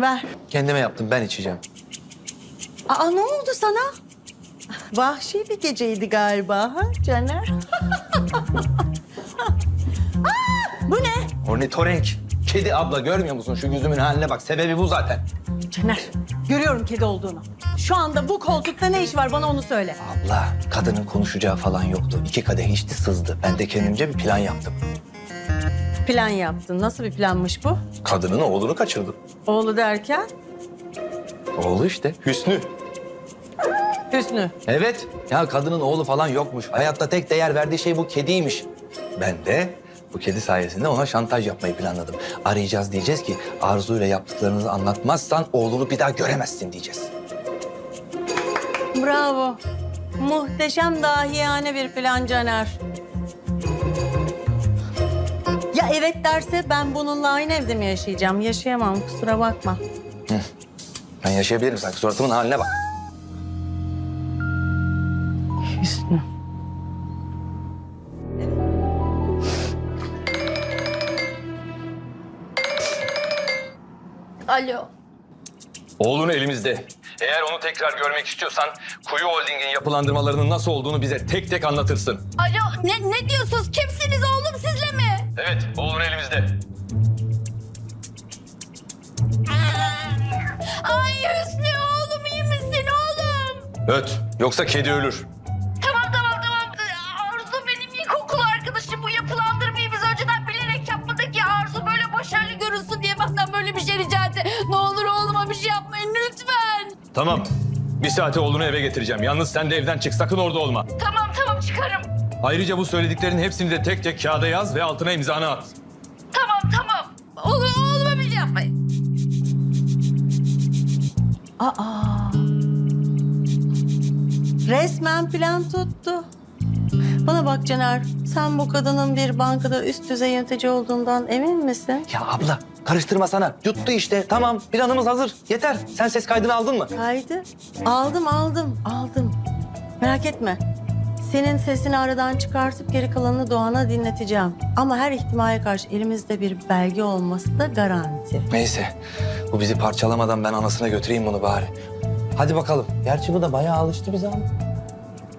Ver. Kendime yaptım ben içeceğim. Aa ne oldu sana? Vahşi bir geceydi galiba ha Caner? Aa, bu ne? Ornitorenk. Kedi abla görmüyor musun şu yüzümün haline bak. Sebebi bu zaten. Caner, görüyorum kedi olduğunu. Şu anda bu koltukta ne iş var bana onu söyle. Abla kadının konuşacağı falan yoktu. İki kadeh içti sızdı. Ben de kendimce bir plan yaptım. Plan yaptın. Nasıl bir planmış bu? Kadının oğlunu kaçırdım. Oğlu derken? Oğlu işte. Hüsnü. Hüsnü. Evet. Ya kadının oğlu falan yokmuş. Hayatta tek değer verdiği şey bu kediymiş. Ben de bu kedi sayesinde ona şantaj yapmayı planladım. Arayacağız diyeceğiz ki Arzu ile yaptıklarınızı anlatmazsan oğlunu bir daha göremezsin diyeceğiz. Bravo. Muhteşem dahiyane bir plan Caner. Ya evet derse ben bununla aynı evde mi yaşayacağım? Yaşayamam kusura bakma. Ben yaşayabilirim sanki suratımın haline bak. Hüsnü. Alo. Oğlun elimizde. Eğer onu tekrar görmek istiyorsan Kuyu Holding'in yapılandırmalarının nasıl olduğunu bize tek tek anlatırsın. Alo ne, ne diyorsunuz? Kimsiniz oğlum? Evet, oğlun elimizde. Ay Hüsnü oğlum iyi misin oğlum? Öt, yoksa kedi ölür. Tamam tamam tamam. Arzu benim ilkokul arkadaşım. Bu yapılandırmayı biz önceden bilerek yapmadık ya. Arzu böyle başarılı görünsün diye benden böyle bir şey rica etti. Ne olur oğluma bir şey yapmayın lütfen. Tamam. Bir saate oğlunu eve getireceğim. Yalnız sen de evden çık. Sakın orada olma. Tamam tamam çıkarım. Ayrıca bu söylediklerin hepsini de tek tek kağıda yaz ve altına imzanı at. Tamam tamam. Oğlum, oğluma bir şey yapmayın. Aa. Resmen plan tuttu. Bana bak Caner, sen bu kadının bir bankada üst düzey yönetici olduğundan emin misin? Ya abla karıştırma sana. Yuttu işte. Tamam planımız hazır. Yeter. Sen ses kaydını aldın mı? Kaydı. Aldım, aldım, aldım. Merak etme. Senin sesini aradan çıkartıp geri kalanını Doğan'a dinleteceğim. Ama her ihtimale karşı elimizde bir belge olması da garanti. Neyse. Bu bizi parçalamadan ben anasına götüreyim bunu bari. Hadi bakalım. Gerçi bu da bayağı alıştı bize ama.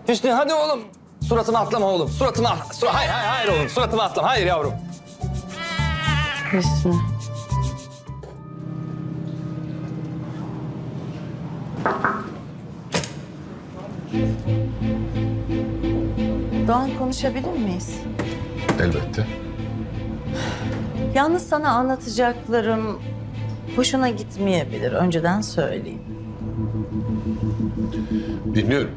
Hüsnü hadi oğlum. Suratıma atlama oğlum. Suratıma atla. Sur hayır hayır hayır oğlum. Suratıma atlama. Hayır yavrum. Hüsnü. Doğan konuşabilir miyiz? Elbette. Yalnız sana anlatacaklarım hoşuna gitmeyebilir. Önceden söyleyeyim. Dinliyorum.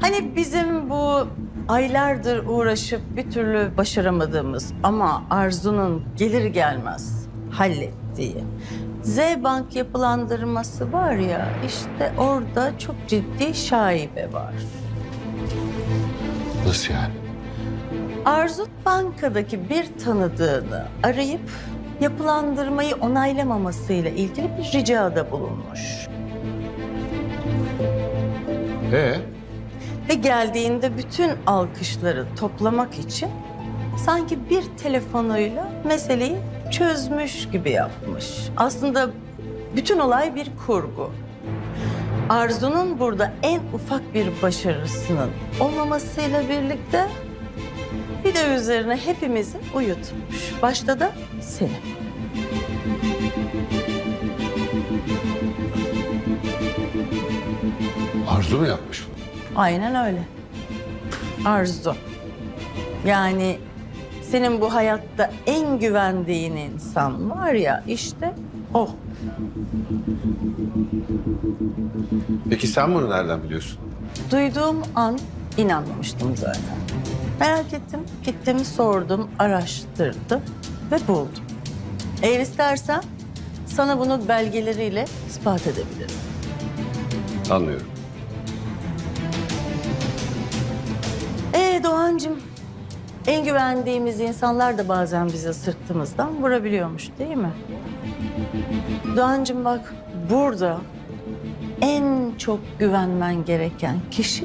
Hani bizim bu aylardır uğraşıp bir türlü başaramadığımız ama Arzu'nun gelir gelmez hallettiği Z Bank yapılandırması var ya işte orada çok ciddi şaibe var. Nasıl yani? Arzu bankadaki bir tanıdığını arayıp yapılandırmayı onaylamamasıyla ilgili bir ricada bulunmuş. Ee? Ve geldiğinde bütün alkışları toplamak için sanki bir telefonuyla meseleyi çözmüş gibi yapmış. Aslında bütün olay bir kurgu. Arzu'nun burada en ufak bir başarısının olmamasıyla birlikte bir de üzerine hepimizi uyutmuş. Başta da seni. Arzu mu yapmış bunu? Aynen öyle. Arzu. Yani senin bu hayatta en güvendiğin insan var ya işte o. Peki sen bunu nereden biliyorsun? Duyduğum an inanmamıştım zaten. Merak ettim, gittim, sordum, araştırdım ve buldum. Eğer istersen sana bunu belgeleriyle ispat edebilirim. Anlıyorum. Ee Doğancığım, en güvendiğimiz insanlar da bazen bize sırtımızdan vurabiliyormuş değil mi? Doğancığım bak burada en çok güvenmen gereken kişi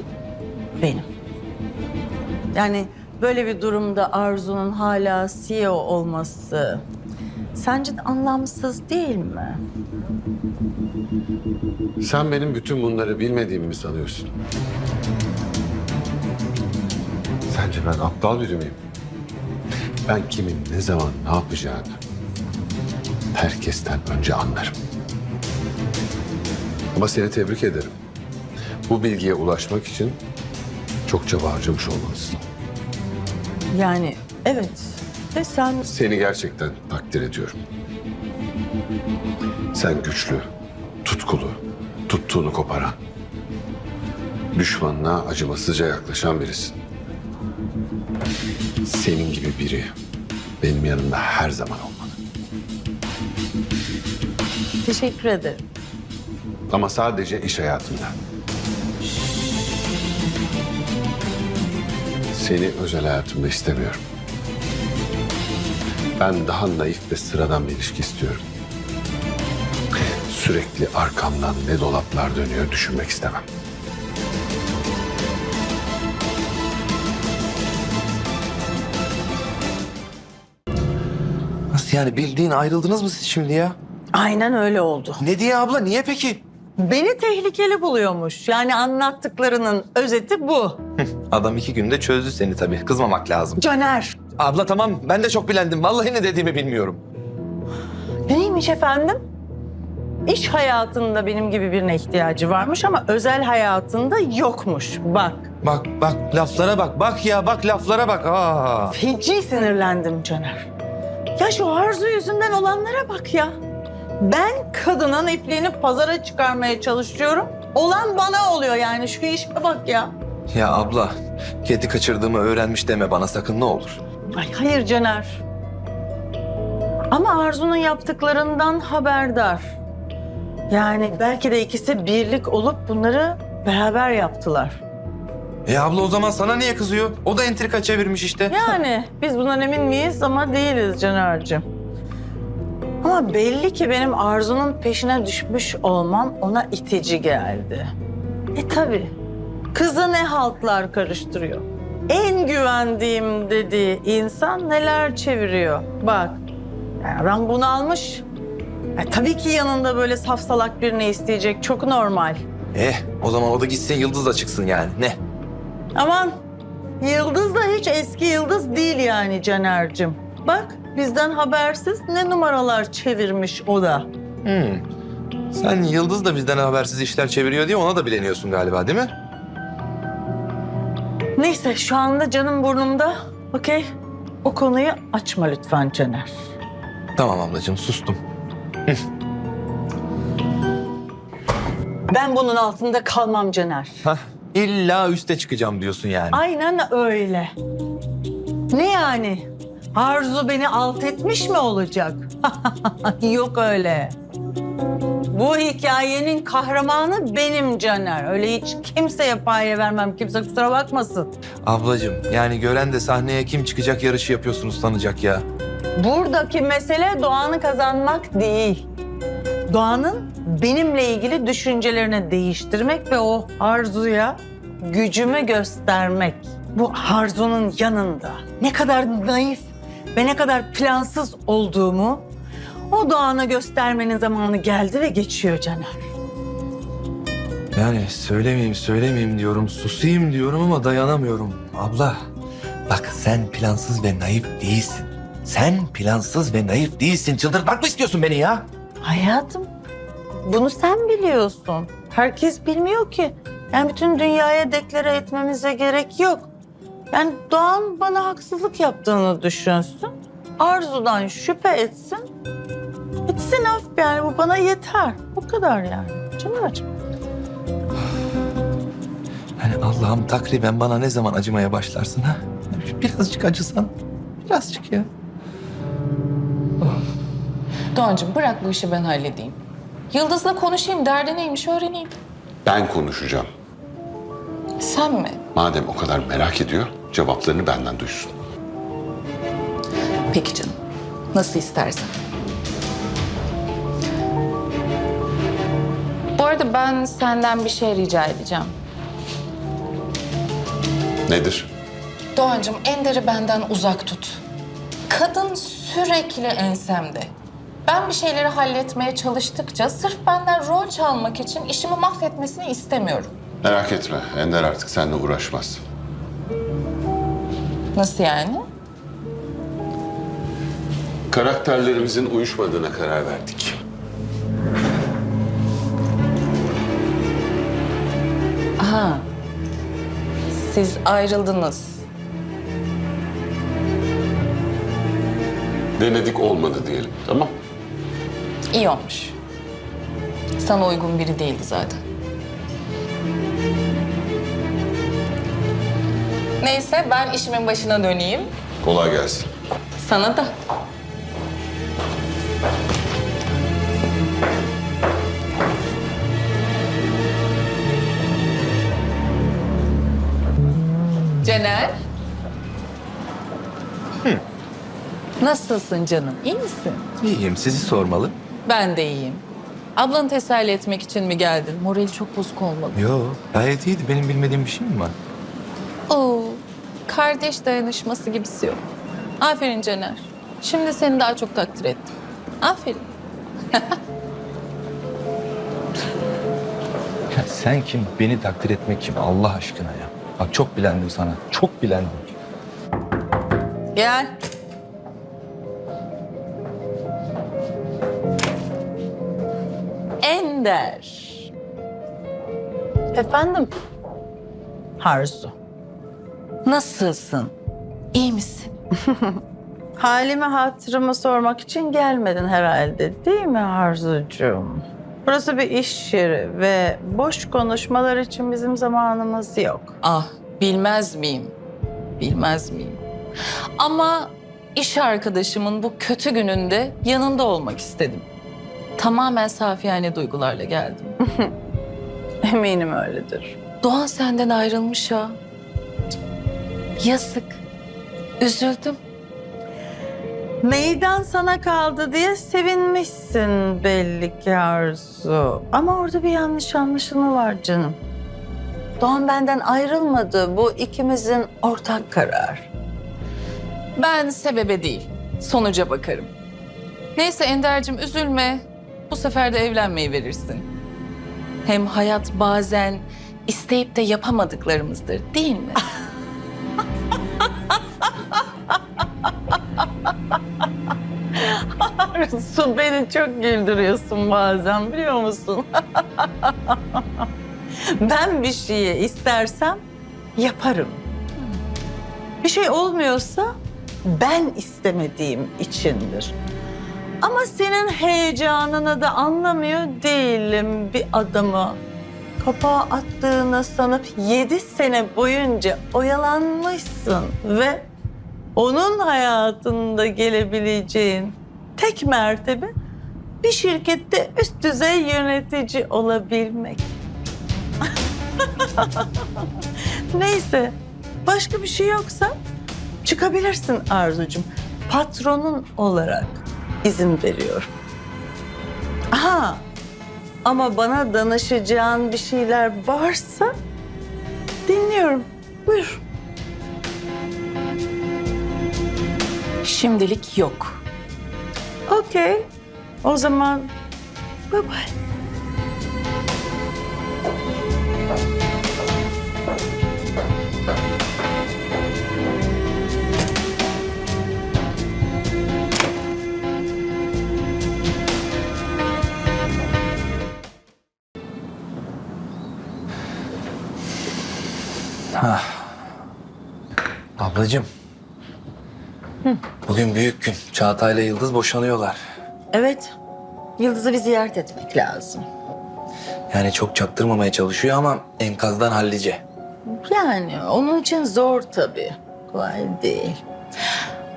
benim. Yani böyle bir durumda Arzu'nun hala CEO olması sence de anlamsız değil mi? Sen benim bütün bunları bilmediğimi mi sanıyorsun? Sence ben aptal biri miyim? Ben kimin ne zaman ne yapacağını herkesten önce anlarım. Ama seni tebrik ederim. Bu bilgiye ulaşmak için çok çaba harcamış olmalısın. Yani evet ve sen Seni gerçekten takdir ediyorum. Sen güçlü, tutkulu, tuttuğunu koparan, düşmanına acımasızca yaklaşan birisin. Senin gibi biri benim yanımda her zaman olmalı. teşekkür ederim. Ama sadece iş hayatında. Seni özel hayatımda istemiyorum. Ben daha naif ve sıradan bir ilişki istiyorum. Sürekli arkamdan ne dolaplar dönüyor düşünmek istemem. Nasıl yani bildiğin ayrıldınız mı siz şimdi ya? Aynen öyle oldu. Ne diye abla niye peki? Beni tehlikeli buluyormuş. Yani anlattıklarının özeti bu. Adam iki günde çözdü seni tabii. Kızmamak lazım. Caner. Abla tamam ben de çok bilendim. Vallahi ne dediğimi bilmiyorum. Neymiş efendim? İş hayatında benim gibi birine ihtiyacı varmış ama özel hayatında yokmuş. Bak. Bak bak laflara bak. Bak ya bak laflara bak. Aa. Feci sinirlendim Caner. Ya şu arzu yüzünden olanlara bak ya. Ben kadının ipliğini pazara çıkarmaya çalışıyorum. Olan bana oluyor yani şu işe bak ya. Ya abla kedi kaçırdığımı öğrenmiş deme bana sakın ne olur. Ay hayır Caner. Ama Arzu'nun yaptıklarından haberdar. Yani belki de ikisi birlik olup bunları beraber yaptılar. E abla o zaman sana niye kızıyor? O da entrika çevirmiş işte. Yani biz bundan emin miyiz ama değiliz Caner'cim. Ama belli ki benim Arzu'nun peşine düşmüş olmam ona itici geldi. E tabii. Kızı ne haltlar karıştırıyor. En güvendiğim dediği insan neler çeviriyor. Bak, yani adam bunu almış. E, tabii ki yanında böyle safsalak birini isteyecek. Çok normal. Eh o zaman o da gitsin Yıldız da çıksın yani. Ne? Aman Yıldız da hiç eski Yıldız değil yani Caner'cim. Bak bizden habersiz ne numaralar çevirmiş o da. Hmm. Sen Yıldız da bizden habersiz işler çeviriyor diye ona da bileniyorsun galiba değil mi? Neyse şu anda canım burnumda. Okey. O konuyu açma lütfen Caner. Tamam ablacığım sustum. Ben bunun altında kalmam Caner. Hah illa üste çıkacağım diyorsun yani. Aynen öyle. Ne yani? Arzu beni alt etmiş mi olacak? Yok öyle. Bu hikayenin kahramanı benim Caner. Öyle hiç kimseye paye vermem. Kimse kusura bakmasın. Ablacığım yani gören de sahneye kim çıkacak yarışı yapıyorsunuz sanacak ya. Buradaki mesele Doğan'ı kazanmak değil. Doğan'ın benimle ilgili düşüncelerini değiştirmek ve o arzuya gücümü göstermek. Bu arzunun yanında ne kadar naif ve ne kadar plansız olduğumu o Doğan'a göstermenin zamanı geldi ve geçiyor Caner. Yani söylemeyeyim söylemeyeyim diyorum susayım diyorum ama dayanamıyorum. Abla bak sen plansız ve naif değilsin. Sen plansız ve naif değilsin. Çıldırtmak mı istiyorsun beni ya? Hayatım, bunu sen biliyorsun. Herkes bilmiyor ki. Yani bütün dünyaya deklare etmemize gerek yok. Yani Doğan bana haksızlık yaptığını düşünsün. Arzudan şüphe etsin. Etsin af yani bu bana yeter. Bu kadar yani. Caner'cığım. Yani Allah'ım takriben bana ne zaman acımaya başlarsın ha? Birazcık acısan. Birazcık ya. Doğancığım bırak bu işi ben halledeyim. Yıldız'la konuşayım, derdi neymiş öğreneyim. Ben konuşacağım. Sen mi? Madem o kadar merak ediyor, cevaplarını benden duysun. Peki canım. Nasıl istersen. Bu arada ben senden bir şey rica edeceğim. Nedir? Doğancığım Ender'i benden uzak tut. Kadın sürekli ensemde. Ben bir şeyleri halletmeye çalıştıkça sırf benden rol çalmak için işimi mahvetmesini istemiyorum. Merak etme. Ender artık seninle uğraşmaz. Nasıl yani? Karakterlerimizin uyuşmadığına karar verdik. Aha. Siz ayrıldınız. Denedik olmadı diyelim. Tamam. İyi olmuş. Sana uygun biri değildi zaten. Neyse ben işimin başına döneyim. Kolay gelsin. Sana da. Caner. Nasılsın canım? İyi misin? İyiyim sizi sormalı. Ben de iyiyim. Ablanı teselli etmek için mi geldin? Morali çok bozuk olmalı. Yo gayet iyiydi. Benim bilmediğim bir şey mi var? Oo, kardeş dayanışması gibisi yok. Aferin Caner. Şimdi seni daha çok takdir ettim. Aferin. Ya sen kim? Beni takdir etmek kim? Allah aşkına ya. Bak çok bilendim sana. Çok bilendim. Gel. Ender. Efendim? Harzu. Nasılsın? İyi misin? Halimi hatırımı sormak için gelmedin herhalde değil mi Harzucuğum? Burası bir iş yeri ve boş konuşmalar için bizim zamanımız yok. Ah, bilmez miyim? Bilmez miyim? Ama iş arkadaşımın bu kötü gününde yanında olmak istedim. Tamamen safiyane duygularla geldim. Eminim öyledir. Doğan senden ayrılmış ha. Yazık. Üzüldüm. Meydan sana kaldı diye sevinmişsin belli ki Arzu. Ama orada bir yanlış anlaşılma var canım. Doğan benden ayrılmadı. Bu ikimizin ortak karar. Ben sebebe değil, sonuca bakarım. Neyse Ender'cim üzülme. Bu sefer de evlenmeyi verirsin. Hem hayat bazen isteyip de yapamadıklarımızdır değil mi? Arzu beni çok güldürüyorsun bazen biliyor musun? ben bir şeyi istersem yaparım. Bir şey olmuyorsa ben istemediğim içindir. Ama senin heyecanını da anlamıyor değilim bir adamı. Kapağı attığını sanıp yedi sene boyunca oyalanmışsın ve onun hayatında gelebileceğin tek mertebe bir şirkette üst düzey yönetici olabilmek. Neyse, başka bir şey yoksa çıkabilirsin Arzucuğum. Patronun olarak izin veriyorum. Aha, ama bana danışacağın bir şeyler varsa dinliyorum. Buyur. Şimdilik yok. Okey. O zaman bye bye. Ablacığım. Bugün büyük gün. Çağatay'la Yıldız boşanıyorlar. Evet. Yıldız'ı bir ziyaret etmek lazım. Yani çok çaktırmamaya çalışıyor ama enkazdan hallice. Yani onun için zor tabii. Kolay değil.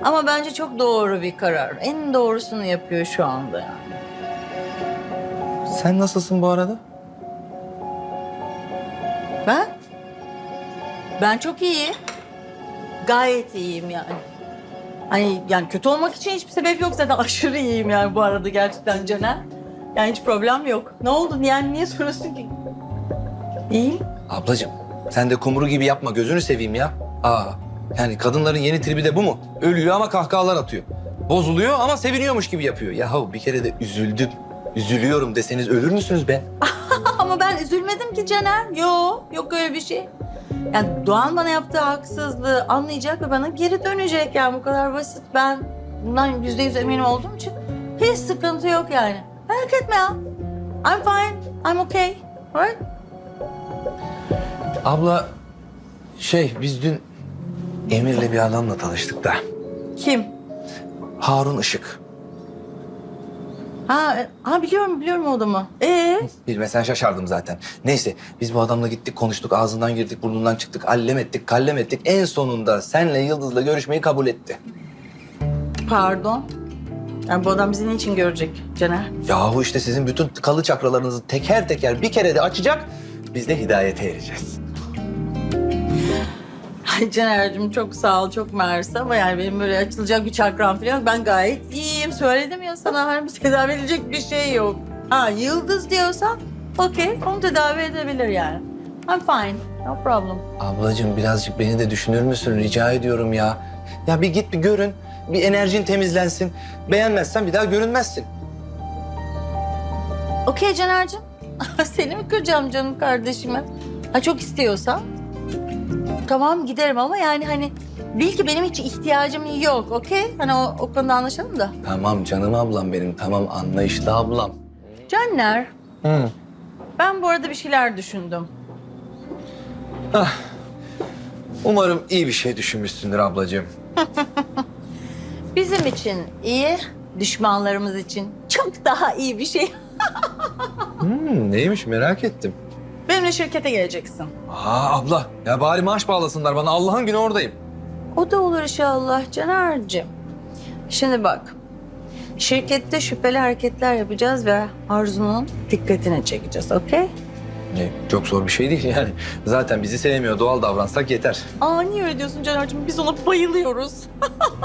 Ama bence çok doğru bir karar. En doğrusunu yapıyor şu anda yani. Sen nasılsın bu arada? Ben? Ben çok iyiyim. Gayet iyiyim yani. Hani yani kötü olmak için hiçbir sebep yok zaten aşırı iyiyim yani bu arada gerçekten Caner. Yani hiç problem yok. Ne oldu yani niye soruyorsun ki? İyiyim. Ablacığım sen de kumru gibi yapma gözünü seveyim ya. Aa yani kadınların yeni tribi de bu mu? Ölüyor ama kahkahalar atıyor. bozuluyor ama seviniyormuş gibi yapıyor. Yahu bir kere de üzüldüm. Üzülüyorum deseniz ölür müsünüz be? Ama ben üzülmedim ki Caner. Yok, yok öyle bir şey. Yani Doğan bana yaptığı haksızlığı anlayacak ve bana geri dönecek yani bu kadar basit. Ben bundan yüzde yüz emin olduğum için hiç sıkıntı yok yani. Merak etme ya. I'm fine, I'm okay. Alright? Abla şey biz dün Emir'le bir adamla tanıştık da. Kim? Harun Işık. Ha, e, ha biliyorum biliyorum o adamı. Ee? Bilmesen şaşardım zaten. Neyse biz bu adamla gittik konuştuk ağzından girdik burnundan çıktık allem ettik kallem ettik. En sonunda senle Yıldız'la görüşmeyi kabul etti. Pardon. Yani bu adam bizi niçin görecek Caner? Yahu işte sizin bütün kalı çakralarınızı teker teker bir kere de açacak. Biz de hidayete ereceğiz. Ay Caner'cim çok sağ ol, çok mersi ama yani benim böyle açılacak bir çakram falan yok. Ben gayet iyiyim. Söyledim ya sana hani tedavi edilecek bir şey yok. Ha yıldız diyorsan okey onu tedavi edebilir yani. I'm fine, no problem. Ablacığım birazcık beni de düşünür müsün rica ediyorum ya. Ya bir git bir görün. Bir enerjin temizlensin. Beğenmezsen bir daha görünmezsin. Okey Caner'cim. Seni mi kıracağım canım kardeşime? Ha çok istiyorsan. Tamam giderim ama yani hani bil ki benim hiç ihtiyacım yok okey? Hani o, o konuda anlaşalım da. Tamam canım ablam benim. Tamam anlayışlı ablam. Caner, Hı. ben bu arada bir şeyler düşündüm. Umarım iyi bir şey düşünmüşsündür ablacığım. Bizim için iyi, düşmanlarımız için çok daha iyi bir şey. Hmm, neymiş merak ettim. Benimle şirkete geleceksin. Aa abla ya bari maaş bağlasınlar bana Allah'ın günü oradayım. O da olur inşallah Caner'cim. Şimdi bak, şirkette şüpheli hareketler yapacağız ve Arzu'nun dikkatini çekeceğiz, okey? Ne, çok zor bir şey değil yani. Zaten bizi sevmiyor doğal davransak yeter. Aa niye öyle diyorsun Caner'cim? Biz ona bayılıyoruz.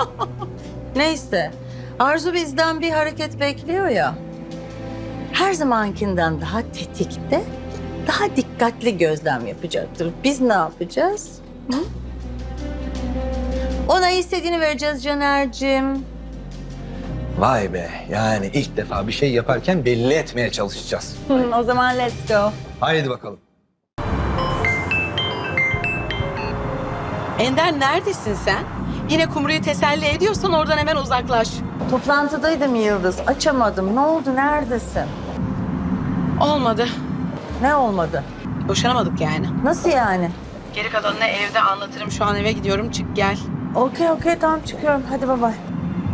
Neyse, Arzu bizden bir hareket bekliyor ya. Her zamankinden daha tetikte, daha dikkatli gözlem yapacaktır. Biz ne yapacağız? Hı? Ona istediğini vereceğiz Caner'cim. Vay be yani ilk defa bir şey yaparken belli etmeye çalışacağız. Hı, o zaman let's go. Haydi bakalım. Ender neredesin sen? Yine kumruyu teselli ediyorsan oradan hemen uzaklaş. Toplantıdaydım Yıldız. Açamadım. Ne oldu? Neredesin? Olmadı. Ne olmadı? Boşanamadık yani. Nasıl yani? Geri kalanını evde anlatırım. Şu an eve gidiyorum. Çık gel. Okey okey tamam çıkıyorum. Hadi bye bye.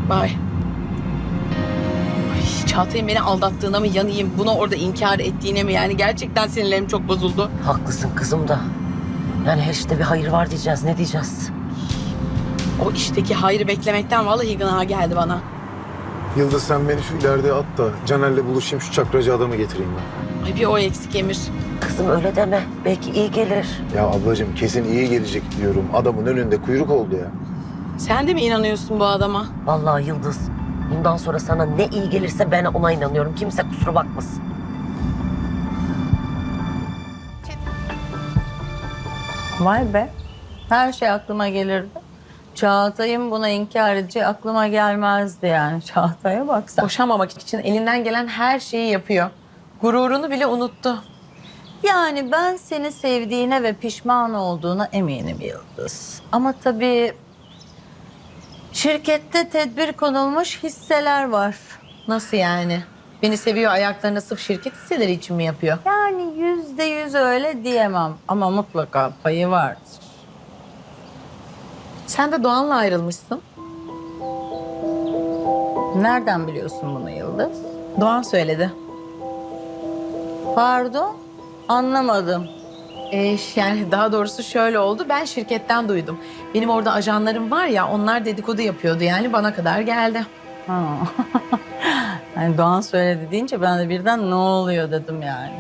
Bye. Ay, Çağatay'ın beni aldattığına mı yanayım? Bunu orada inkar ettiğine mi? Yani gerçekten sinirlerim çok bozuldu. Haklısın kızım da. Yani her işte bir hayır var diyeceğiz. Ne diyeceğiz? O işteki hayrı beklemekten vallahi gına geldi bana. Yıldız sen beni şu ileride at da Caner'le buluşayım şu çakracı adamı getireyim ben. Ay bir o eksik Emir. Kızım öyle deme. Belki iyi gelir. Ya ablacığım kesin iyi gelecek diyorum. Adamın önünde kuyruk oldu ya. Sen de mi inanıyorsun bu adama? Vallahi Yıldız. Bundan sonra sana ne iyi gelirse ben ona inanıyorum. Kimse kusura bakmasın. Vay be. Her şey aklıma gelirdi. Çağatay'ın buna inkar edeceği aklıma gelmezdi yani. Çağatay'a baksan. Boşanmamak için elinden gelen her şeyi yapıyor. Gururunu bile unuttu. Yani ben seni sevdiğine ve pişman olduğuna eminim Yıldız. Ama tabii şirkette tedbir konulmuş hisseler var. Nasıl yani? Beni seviyor ayaklarına sırf şirket hisseleri için mi yapıyor? Yani yüzde yüz öyle diyemem ama mutlaka payı vardır. Sen de Doğan'la ayrılmışsın. Nereden biliyorsun bunu Yıldız? Doğan söyledi. Pardon, anlamadım. Ee, yani daha doğrusu şöyle oldu. Ben şirketten duydum. Benim orada ajanlarım var ya onlar dedikodu yapıyordu yani bana kadar geldi. Ha. yani Doğan söyledi deyince ben de birden ne oluyor dedim yani.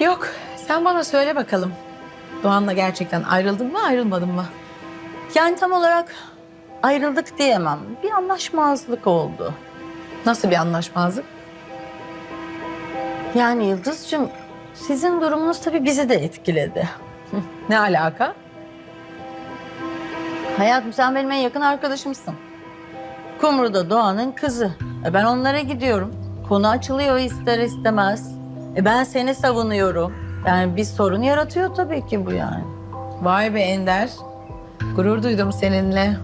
Yok sen bana söyle bakalım. Doğan'la gerçekten ayrıldın mı ayrılmadın mı? Yani tam olarak ayrıldık diyemem. Bir anlaşmazlık oldu. Nasıl bir anlaşmazlık? Yani Yıldız'cığım sizin durumunuz tabii bizi de etkiledi. Ne alaka? Hayatım sen benim en yakın arkadaşımsın. Kumru da Doğan'ın kızı. E ben onlara gidiyorum. Konu açılıyor ister istemez. E ben seni savunuyorum. Yani bir sorun yaratıyor tabii ki bu yani. Vay be Ender. Gurur duydum seninle.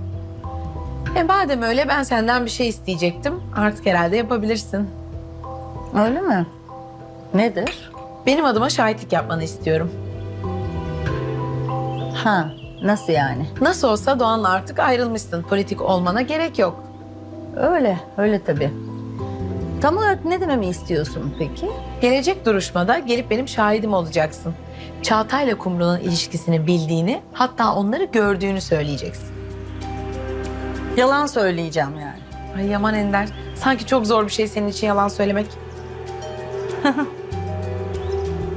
E madem öyle ben senden bir şey isteyecektim. Artık herhalde yapabilirsin. Öyle mi? Nedir? Benim adıma şahitlik yapmanı istiyorum. Ha, nasıl yani? Nasıl olsa Doğan'la artık ayrılmışsın. Politik olmana gerek yok. Öyle, öyle tabii. Tam olarak ne dememi istiyorsun peki? Gelecek duruşmada gelip benim şahidim olacaksın. Çağatay'la Kumru'nun ilişkisini bildiğini, hatta onları gördüğünü söyleyeceksin. Yalan söyleyeceğim yani. Ay Yaman Ender, sanki çok zor bir şey senin için yalan söylemek.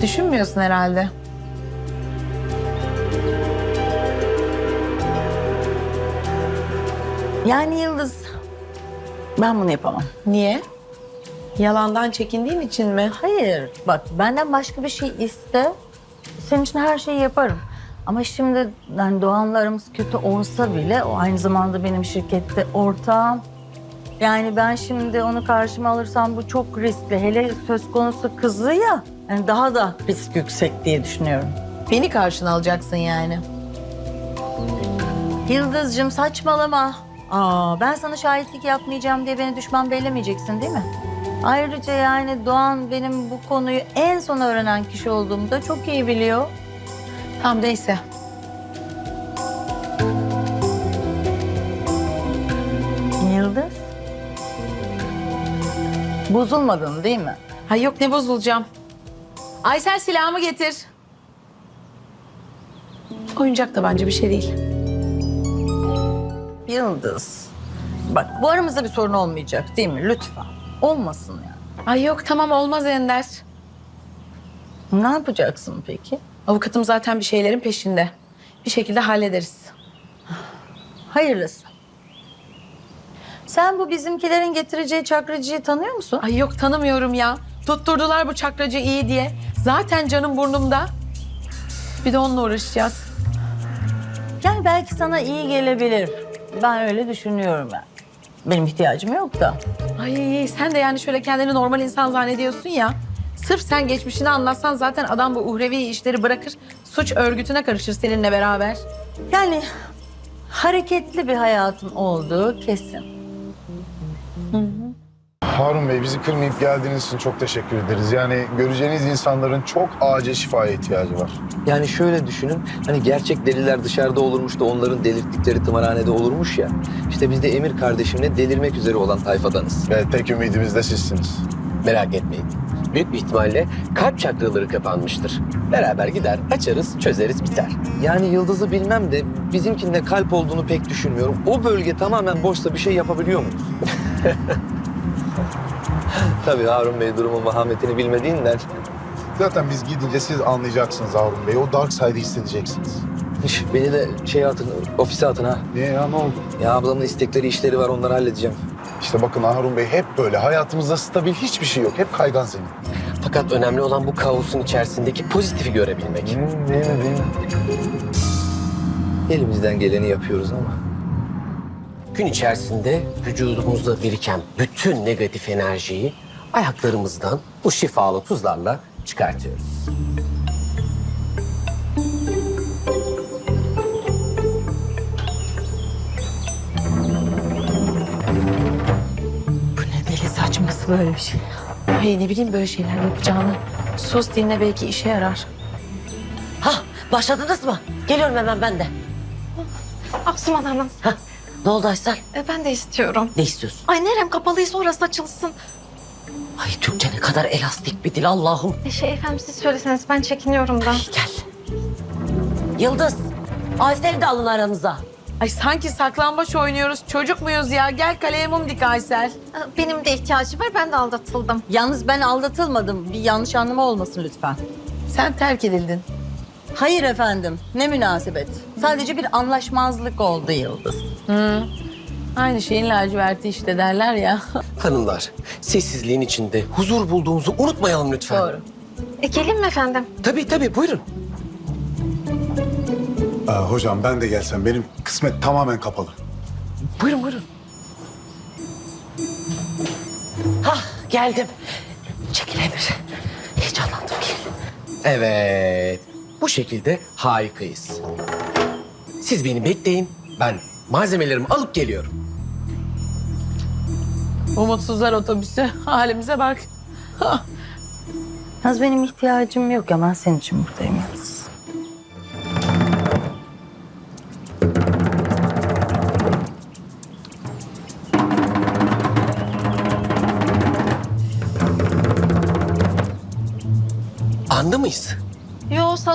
Düşünmüyorsun herhalde. Yani Yıldız, ben bunu yapamam. Niye? Yalandan çekindiğin için mi? Hayır, bak benden başka bir şey iste. Senin için her şeyi yaparım. Ama şimdi yani Doğan'la aramız kötü olsa bile o aynı zamanda benim şirkette ortağım. Yani ben şimdi onu karşıma alırsam bu çok riskli. Hele söz konusu kızı ya. Yani daha da risk yüksek diye düşünüyorum. Beni karşına alacaksın yani. Yıldız'cığım saçmalama. Aa, ben sana şahitlik yapmayacağım diye beni düşman bellemeyeceksin değil mi? Ayrıca yani Doğan benim bu konuyu en son öğrenen kişi olduğumu da çok iyi biliyor. Tamam neyse. Yıldız. Bozulmadın değil mi? Ha yok ne bozulacağım. Aysel silahımı getir. Oyuncak da bence bir şey değil. Yıldız. Bak bu aramızda bir sorun olmayacak değil mi? Lütfen. Olmasın yani. Ay yok tamam olmaz Ender. Ne yapacaksın peki? Avukatım zaten bir şeylerin peşinde. Bir şekilde hallederiz. Hayırlısı. Sen bu bizimkilerin getireceği çakrıcıyı tanıyor musun? Ay yok tanımıyorum ya. Tutturdular bu çakracı iyi diye. Zaten canım burnumda. Bir de onunla uğraşacağız. Yani belki sana iyi gelebilir. Ben öyle düşünüyorum yani. Benim ihtiyacım yok da. Ay sen de yani şöyle kendini normal insan zannediyorsun ya. Sırf sen geçmişini anlatsan zaten adam bu uhrevi işleri bırakır. Suç örgütüne karışır seninle beraber. Yani hareketli bir hayatım olduğu kesin. Harun Bey bizi kırmayıp geldiğiniz için çok teşekkür ederiz. Yani göreceğiniz insanların çok acil şifaya ihtiyacı var. Yani şöyle düşünün, hani gerçek deliler dışarıda olurmuş da onların delirttikleri tımarhanede olurmuş ya. İşte biz de Emir kardeşimle delirmek üzere olan tayfadanız. Ve tek ümidimiz de sizsiniz. Merak etmeyin. Büyük bir ihtimalle kalp çakraları kapanmıştır. Beraber gider, açarız, çözeriz, biter. Yani Yıldız'ı bilmem de bizimkinde kalp olduğunu pek düşünmüyorum. O bölge tamamen boşsa bir şey yapabiliyor muyuz? Tabii Harun Bey durumun vahametini bilmediğinden. Zaten biz gidince siz anlayacaksınız Harun Bey. O dark side'ı hissedeceksiniz. Beni de şey atın, ofise atın ha. Niye ya ne oldu? Ya ablamın istekleri, işleri var onları halledeceğim. İşte bakın Harun Bey hep böyle. Hayatımızda stabil hiçbir şey yok. Hep kaygan zemin. Fakat önemli olan bu kaosun içerisindeki pozitifi görebilmek. değil mi değil mi? Elimizden geleni yapıyoruz ama. Gün içerisinde vücudumuzda biriken bütün negatif enerjiyi ayaklarımızdan bu şifalı tuzlarla çıkartıyoruz. Bu ne deli saçması böyle bir şey. Ay ne bileyim böyle şeyler yapacağını. Sus dinle belki işe yarar. Hah başladınız mı? Geliyorum hemen ben de. Asuman Hanım Hah ne oldu Aysel? e, ben de istiyorum. Ne istiyorsun? Ay nerem kapalıysa orası açılsın. Ay Türkçe ne kadar elastik bir dil Allah'ım. E, şey efendim siz söyleseniz ben çekiniyorum da. Gel. Yıldız. Aysel'i de alın aranıza. Ay sanki saklambaç oynuyoruz. Çocuk muyuz ya? Gel kaleye mum dik Aysel. E, Benim de ihtiyacım var ben de aldatıldım. Yalnız ben aldatılmadım. Bir yanlış anlama olmasın lütfen. Sen terk edildin. Hayır efendim. Ne münasebet. Sadece bir anlaşmazlık oldu Yıldız. Aynı şeyin laciverti işte derler ya. Hanımlar, sessizliğin içinde huzur bulduğumuzu unutmayalım lütfen. Doğru. E, gelin mi efendim? Tabii tabii, buyurun. Aa, hocam ben de gelsem. Benim kısmet tamamen kapalı. Buyurun, buyurun. Geldim. Çekil Emir. Heyecanlandım gel. Evet. Bu şekilde harikayız. Siz beni bekleyin. Ben malzemelerimi alıp geliyorum. Umutsuzlar otobüsü. Halimize bak. Yalnız benim ihtiyacım yok ya ben senin için buradayım yalnız.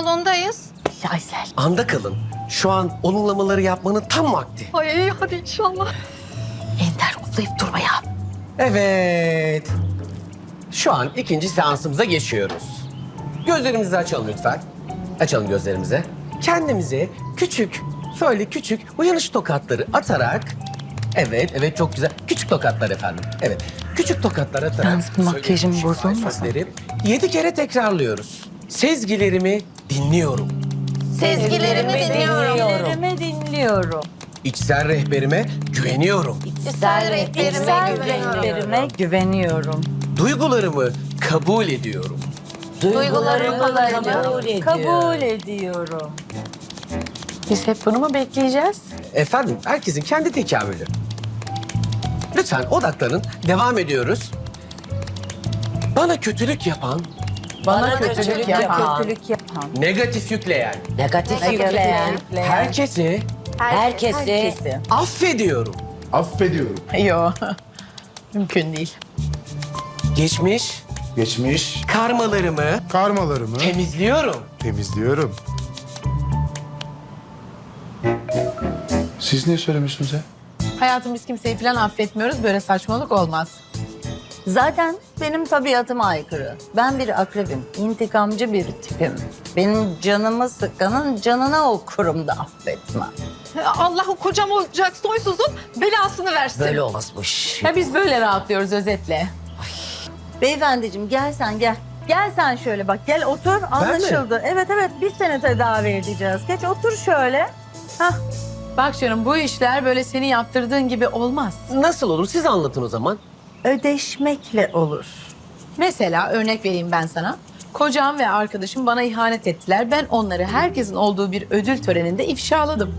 Salondayız. Aysel. Anda kalın. Şu an olumlamaları yapmanın tam vakti. Ay hadi inşallah. Ender kutlayıp durma ya. Evet. Şu an ikinci seansımıza geçiyoruz. Gözlerimizi açalım lütfen. Açalım gözlerimizi. Kendimize küçük, şöyle küçük uyanış tokatları atarak... Evet, evet çok güzel. Küçük tokatlar efendim. Evet, küçük tokatlar atarak... Yalnız bu makyajım bozulmasın. Yedi kere tekrarlıyoruz. Sezgilerimi dinliyorum. Sezgilerimi dinliyorum. Sezgilerimi dinliyorum. İçsel rehberime güveniyorum. İçsel rehberime İçsel güveniyorum. rehberime güveniyorum. Duygularımı kabul ediyorum. Duygularımı kabul ediyorum. Kabul ediyorum. Biz hep bunu mu bekleyeceğiz? Efendim, herkesin kendi tekamülü. Lütfen odaklanın. Devam ediyoruz. Bana kötülük yapan, Bana, kötülük yapan. Kötülük yapan. negatif yükleyen, Negatif Yükleyen. herkesi Herkesi Herkesi. affediyorum. Affediyorum. Yo. Mümkün değil. Geçmiş Geçmiş karmalarımı karmalarımı temizliyorum. temizliyorum. Siz niye söylemiyorsunuz ya? Hayatım biz kimseyi falan affetmiyoruz. Böyle saçmalık olmaz. Zaten benim tabiatıma aykırı. Ben bir akrebim, intikamcı bir tipim. Benim canımı sıkanın canına okurum da affetmem. Allah o kocam olacak soysuzun belasını versin. böyle olmazmış. Ya biz böyle rahatlıyoruz özetle. Beyefendiciğim gel sen gel. Gel sen şöyle bak gel otur anlaşıldı. Evet evet biz seni tedavi edeceğiz. Geç otur şöyle. Hah Bak canım bu işler böyle senin yaptırdığın gibi olmaz. Nasıl olur? Siz anlatın o zaman. Ödeşmekle olur. Mesela örnek vereyim ben sana. Kocam ve arkadaşım bana ihanet ettiler. Ben onları herkesin olduğu bir ödül töreninde ifşaladım.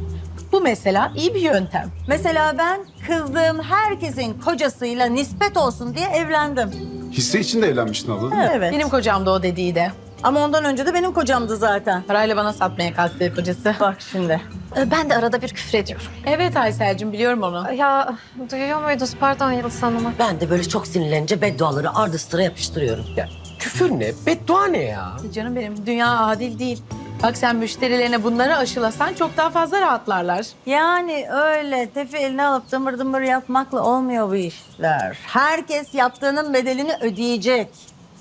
Bu mesela iyi bir yöntem. Mesela ben kızdığım herkesin kocasıyla nispet olsun diye evlendim. Hisse için de evlenmiştin abla değil mi? Evet. Benim kocam da o dediği de. Ama ondan önce de benim kocamdı zaten. Parayla bana satmaya kalktı kocası. Bak şimdi. Ee, Ben de arada bir küfür ediyorum. Evet Aysel'cim biliyorum onu. Ya duyuyor muydunuz? Pardon Yıldız Hanım'a. Ben de böyle çok sinirlenince bedduaları ardı sıra yapıştırıyorum. Ya, küfür ne? Beddua ne ya? Canım benim dünya adil değil. Bak sen müşterilerine bunları aşılasan çok daha fazla rahatlarlar. Yani öyle tefi eline alıp dımbır dımbır yapmakla olmuyor bu işler. Herkes yaptığının bedelini ödeyecek.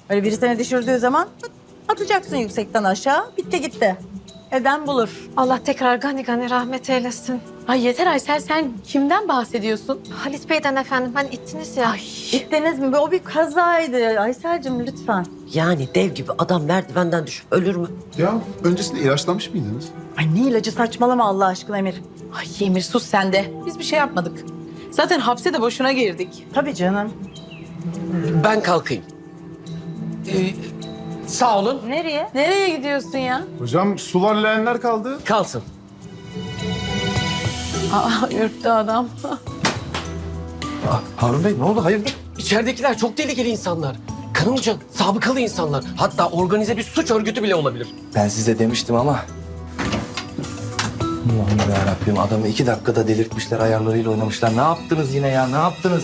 Öyle biri seni düşürdüğü zaman atacaksın yüksekten aşağı. Bitti gitti. Eden bulur. Allah tekrar gani gani rahmet eylesin. Ay yeter Aysel sen kimden bahsediyorsun? Halit Bey'den efendim. Hani ittiniz ya. Gittiniz mi? O bir kazaydı. Aysel'cim lütfen. Yani dev gibi adam merdivenden düşüp ölür mü? Ya öncesinde ilaçlanmış mıydınız? Ay ne ilacı saçmalama Allah aşkına Emir. Ay Emir sus sen de. Biz bir şey yapmadık. Zaten hapse de boşuna girdik. Tabii canım. Ben kalkayım. Ee, sağ olun. Nereye? Nereye gidiyorsun ya? Hocam sular leğenler kaldı. Kalsın. Aa ürktü adam. Harun Bey ne oldu hayırdır? İçeridekiler çok tehlikeli insanlar. Kanımca sabıkalı insanlar. Hatta organize bir suç örgütü bile olabilir. Ben size demiştim ama... Allah'ım yarabbim adamı iki dakikada delirtmişler ayarlarıyla oynamışlar. Ne yaptınız yine ya ne yaptınız?